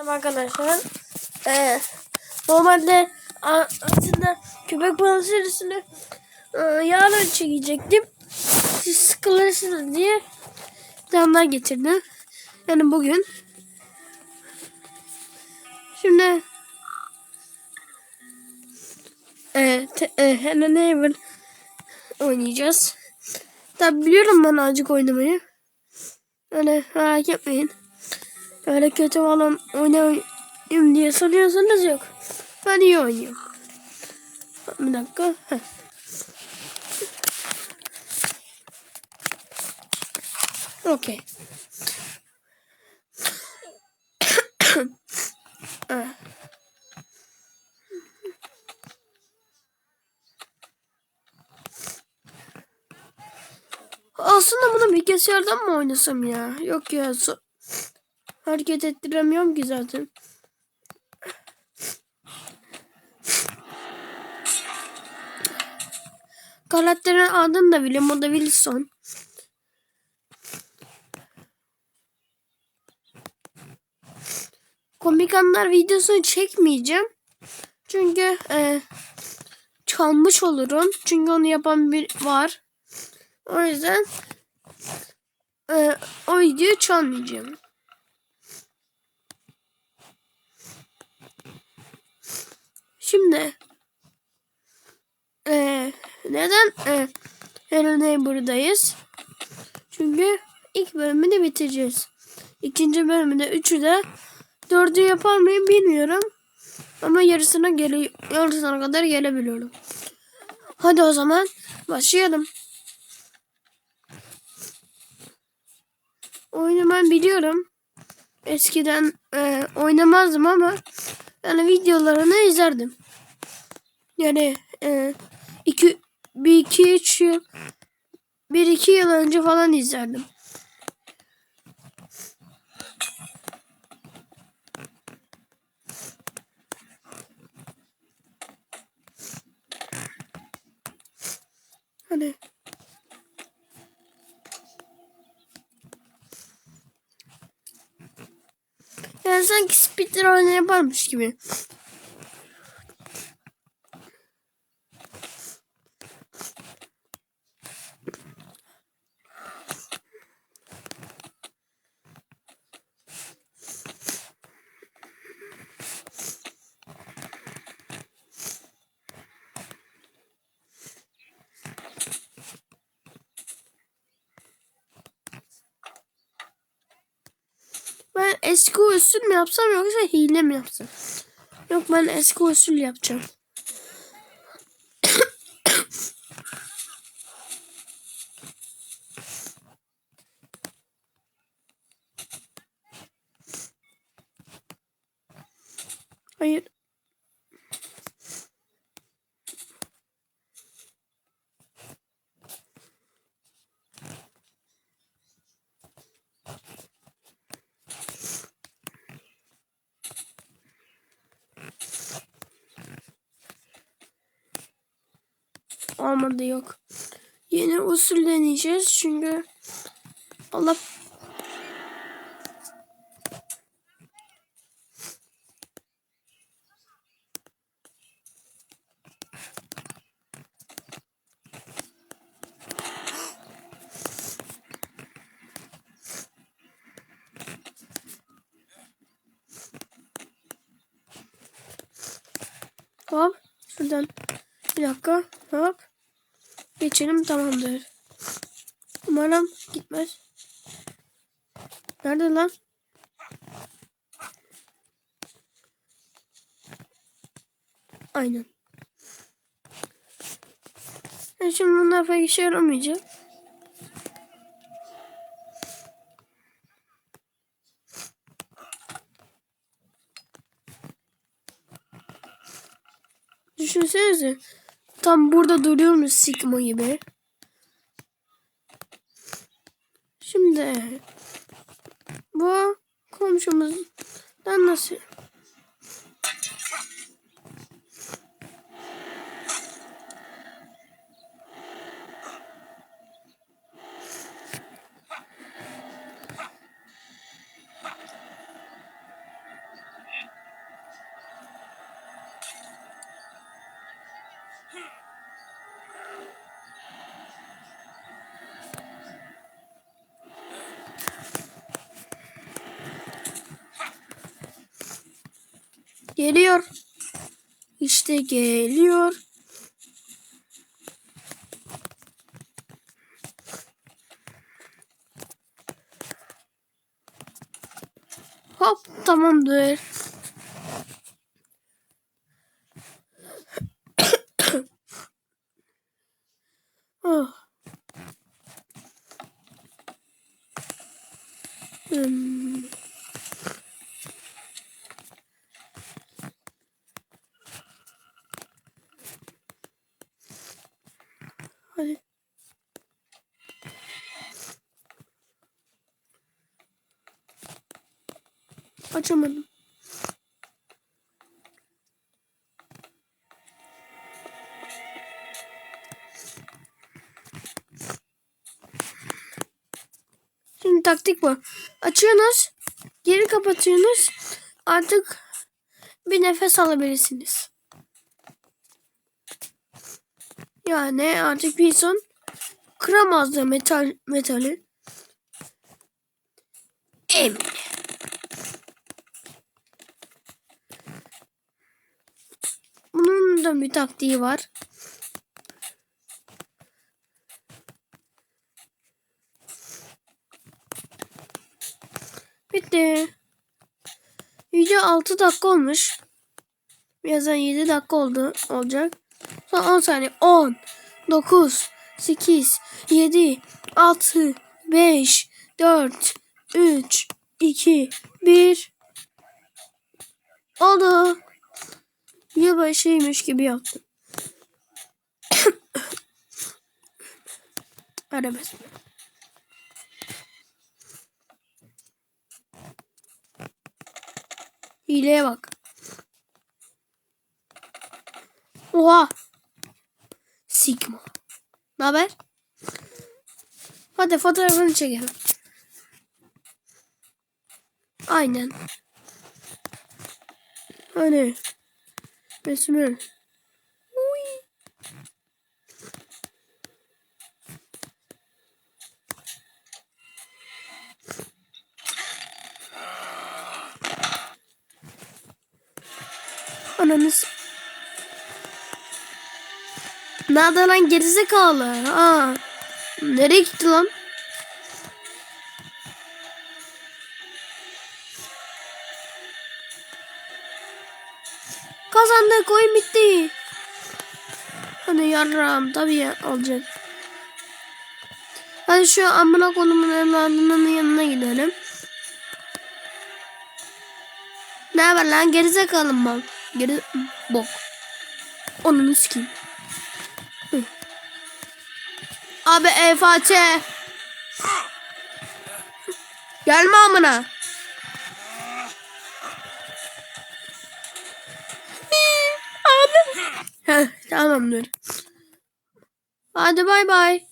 Merhaba arkadaşlar. Ee, normalde aslında köpek balığı serisini e, yarın çekecektim. Siz sıkılırsınız diye bir tane getirdim. Yani bugün. Şimdi e, te, e, Neighbor oynayacağız. Tabi biliyorum ben azıcık oynamayı. Öyle merak etmeyin. Öyle kötü falan oynayayım diye sanıyorsanız yok. Ben iyi oynuyorum. Bir dakika. Okey. Aslında bunu bilgisayardan mı oynasam ya? Yok ya. So Hareket ettiremiyorum ki zaten. Karakterin adını da biliyorum. O da Wilson. Komik anlar videosunu çekmeyeceğim. Çünkü e, çalmış olurum. Çünkü onu yapan bir var. O yüzden e, o videoyu çalmayacağım. Şimdi e, neden e, Hello Neighbor'dayız? Çünkü ilk bölümü de bitireceğiz. İkinci bölümde üçü de dördü yapar mıyım bilmiyorum. Ama yarısına gele yarısına kadar gelebiliyorum. Hadi o zaman başlayalım. Oyunu ben biliyorum. Eskiden e, oynamazdım ama yani videolarını izlerdim. Yani e, iki, bir iki üç yıl bir iki yıl önce falan izlerdim. Hani yani sanki speedrun yaparmış gibi. Ben eski usul mü yapsam yoksa hile mi yapsam? Yok ben eski usul yapacağım. Hayır. Olmadı yok. Yeni usul deneyeceğiz çünkü Allah Hop şuradan bir dakika hop geçelim tamamdır. Umarım gitmez. Nerede lan? Aynen. Ya şimdi bunlar pek işe yaramayacak. Düşünsenize. Tam burada duruyormuş Sigma gibi. Şimdi bu komşumuzdan nasıl Geliyor. İşte geliyor. Hop tamamdır. oh. Hmm. Hadi. Açamadım. Şimdi taktik bu. Açıyorsunuz. Geri kapatıyorsunuz. Artık bir nefes alabilirsiniz. Yani artık insan kıramazdı metal metali. Emin. Bunun da bir taktiği var. Bitti. Video 6 dakika olmuş. Birazdan 7 dakika oldu olacak. Son 10 saniye. 10, 9, 8, 7, 6, 5, 4, 3, 2, 1. Oldu. Yılbaşıymış gibi yaptım. Arabesk. Hileye bak. Oha. Sigma. Ne haber? Hadi fotoğrafını çekelim. Aynen. Hani. Resmi. Uy. Ananız. Nerede lan gerizekalı? Aa. Nereye gitti lan? Kazandık oyun bitti. Hani yarram tabii ya, olacak. Hadi şu amına konumun evladının yanına gidelim. Ne haber lan gerizekalı mal. Geri bok. Onun sikeyim. Abi e Fatih. Gelme amına. Heh, tamamdır. Hadi bay bay.